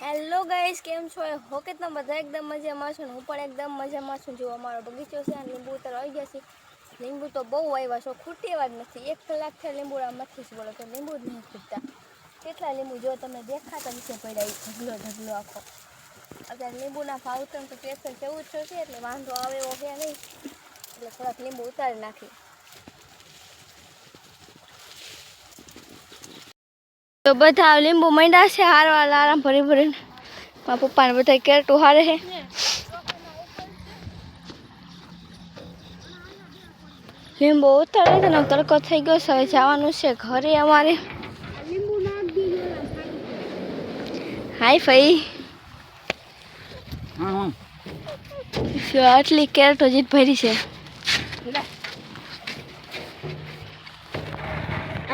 Hello guys કેમ છો? એ હો કે તમે બધા એકદમ મજામાં છો હું પણ એકદમ મજામાં છું. જો અમારો બગીચો છે અને લીંબુ ઉતર આવી ગયા છે. લીંબુ તો બહુ આવ્યા છો, ખૂટી એવા જ નથી. એક કલાક થયા લીંબુડામાંથી જ બોલો તો લીંબુ જ નહીં ખૂટતા. કેટલા લીંબુ જો તમે દેખાતા વિશે પડ્યા ઢગલો ઢગલો આખો. અત્યારે લીંબુના ભાવ તો તેરસો જ છે એટલે વાંધો આવે એવો કે નહીં. એટલે થોડાક લીંબુ ઉતારી નાખી તો બધા લીંબુ મંડ્યા છે હારવા આરામ ભરી ભરીને. મારા પપ્પાને બધા કેરટું હારે છે. લીંબુ ઉતારે છે ને તડકો થઈ ગયો છે હવે જવાનું છે ઘરે અમારે. હાય ફઈ. હા જો આટલી કેરટો જીત ભરી છે?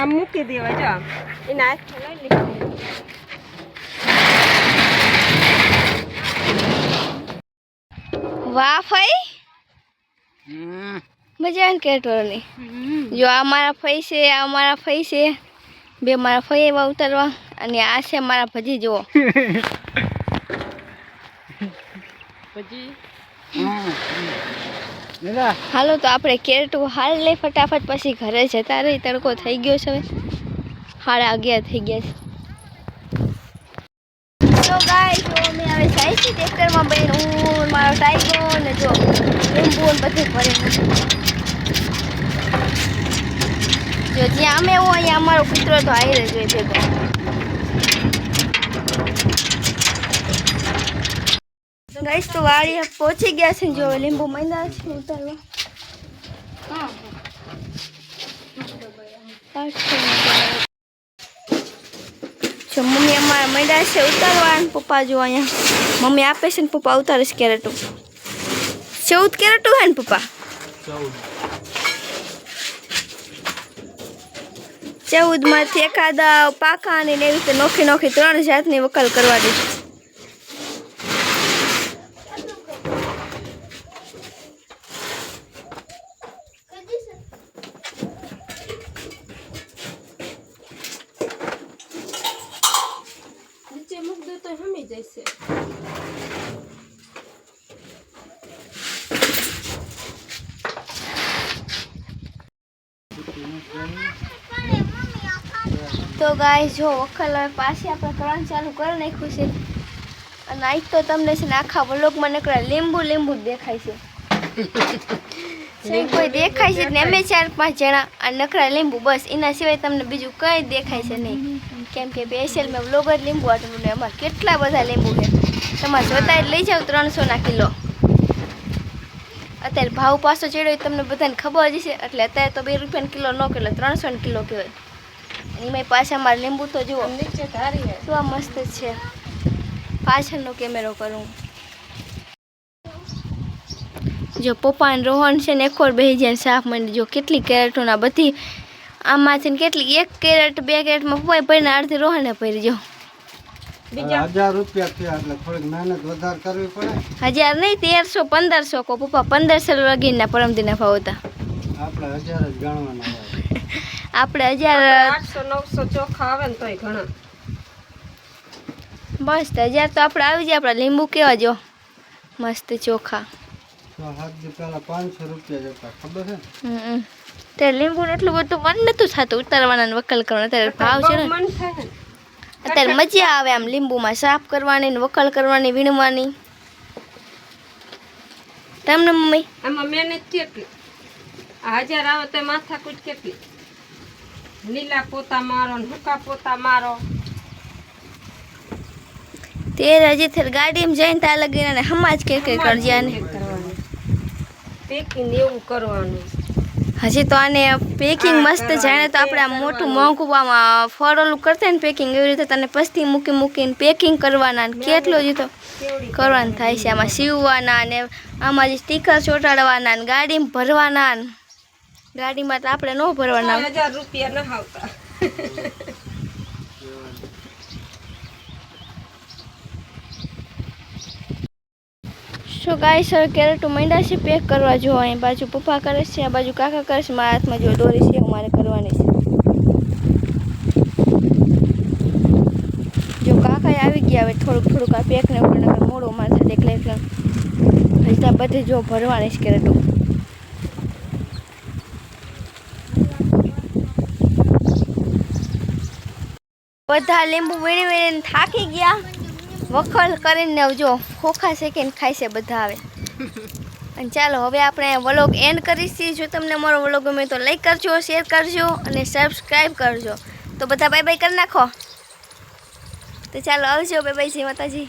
આમ મૂકી દેવા જો એના વાહ ફઈ. મજા આવે ને કેરટોની જો આ મારા ફઈ છે આ મારા ફઈ છે. બે મારા ફઈ એવા ઉતારવા અને આ છે મારા ભજી જુઓ. હાલો તો આપણે કેરટું હાલ લઈ ફટાફટ પછી ઘરે જતા રહી તડકો થઈ ગયો છે હવે. સાડા અગિયાર થઈ ગયા છે તો ગાય જો અમે હવે જાય છે ટ્રેક્ટરમાં બેન હું મારો ટાઈગો ને જો લીંબુ ને બધું ભરે જો જ્યાં અમે હોય અહીંયા અમારો કૂતરો તો આવી જ હોય ભેગો ગાઈસ તો વાડી પહોંચી ગયા છે ને જો લીંબુ માંડ્યા છે ઉતારવા જો મમ્મી અમારા માંડ્યા છે, ઉતારવા પપ્પા જો અહીંયા. મમ્મી આપે છે ને પપ્પા ઉતારે કેરેટું. ચૌદ કેરેટું હે ને પપ્પા? ચૌદમાંથી એકાદા પાકા અને એવી રીતે નોખી નોખી ત્રણ જાતની વકલ કરવા દીધી નીચે મૂક દો તો હમી જશે તો ગાય જો વખલ હવે પાછી આપણે કરવાનું ચાલુ કરી નાખ્યું છે. અને આજ તો તમને છે ને આખા વ્લોગમાં નીકળે લીંબુ લીંબુ જ દેખાય છે. કોઈ દેખાય છે ને અમે ચાર પાંચ જણા અને નકરા લીંબુ બસ. એના સિવાય તમને બીજું કંઈ દેખાય છે નહીં. કેમ કે બેસેલ મેં વ્લોગ જ લીંબુ આટલું ને અમારે કેટલા બધા લીંબુ છે. તમારે જોતા જ લઈ જાઓ ત્રણસોના કિલો. અત્યારે ભાવ પાછો ચડ્યો તમને બધાને ખબર જ છે એટલે અત્યારે તો બે રૂપિયાનો કિલો ન કિલો ત્રણસો ને કિલો કહેવાય. એમાં પાછા મારે લીંબુ તો જુઓ. શું આ મસ્ત છે. પાછળનો કેમેરો કરું. જો પપ્પા અને રોહન છે ને એકોર બેસી જાય સાફ મંડી જો કેટલી કેરેટોના બધી આમાંથી કેટલી એક કેરેટ બે કેરેટમાં પપ્પાએ ભરીને અડધી રોહને ભરી જો હજાર રૂપિયા થયા એટલે થોડીક મહેનત વધારે કરવી પડે. હજાર નહીં તેરસો પંદરસો કો. પપ્પા પંદરસો લગીના પરમદીના ભાવ હતા. આપણે હજાર જ ગણવાના આપણે હજાર આઠસો નવસો ચોખા આવે ને તોય ઘણા. બસ તો હજાર તો આપણે આવી જાય આપણા લીંબુ કેવા જો. મસ્ત ચોખા. પાંચસો રૂપિયા જતા ખબર છે હમ તે લીંબુ એટલું બધું મન નતું થતું ઉતારવાના વકલ કરવાના અત્યારે ભાવ છે ને. મન થાય ને. અત્યારે મજા આવે આમ લીંબુમાં સાફ કરવાની ને વકલ કરવાની વીણવાની. તમને મમ્મી? આમાં મહેનત કેટલી? હાજર આવે તો માથાકૂટ કેટલી? લીલા પોતા મારો ને હુકા પોતા મારો. તેર હજી થેર ગાડીમાં જઈને ત્યાં લગીને ને હમાજ કે કે કરજે આને પેકિંગ એવું કરવાનું. હજી તો આને પેકિંગ મસ્ત જાણે તો આપણે આમ મોટું મોંઘું આમાં ફળોલું કરતા ને પેકિંગ એવી રીતે તને પસ્તી મૂકી મૂકીને પેકિંગ કરવાના ને કેટલું જ તો કરવાનું થાય છે. આમાં સીવવાના ને આમાં જે સ્ટીકર ચોંટાડવાના ને ગાડીમાં ભરવાના ને. ગાડીમાં તો આપણે ન ભરવાના. રૂપિયા ન આવતા. શું ગાય સર કેરેટો માંડ્યા છે પેક કરવા જો. અહીં બાજુ પપ્પા કરે છે, આ બાજુ કાકા કરે છે, મારા હાથમાં જો દોરી છે મારે કરવાની છે. જો કાકા આવી ગયા, હવે થોડુંક થોડુંક આ પેકને પણ મોડો મારે થાય એટલે હજી બધે જો ભરવાની છે કરે બધા લીંબુ વીણી વીણીને થાકી ગયા. વખલ કરીને જો ખોખા શેકીને ખાય છે બધા આવે અને ચાલો, હવે આપણે વ્લોગ એન્ડ કરીશી. જો તમને મારો વ્લોગ ગમે તો લાઈક કરજો શેર કરજો અને સબસ્ક્રાઈબ કરજો. તો બધા બાય બાય કરી નાખો. તો ચાલો, આવજો. બાય બાય જય માતાજી.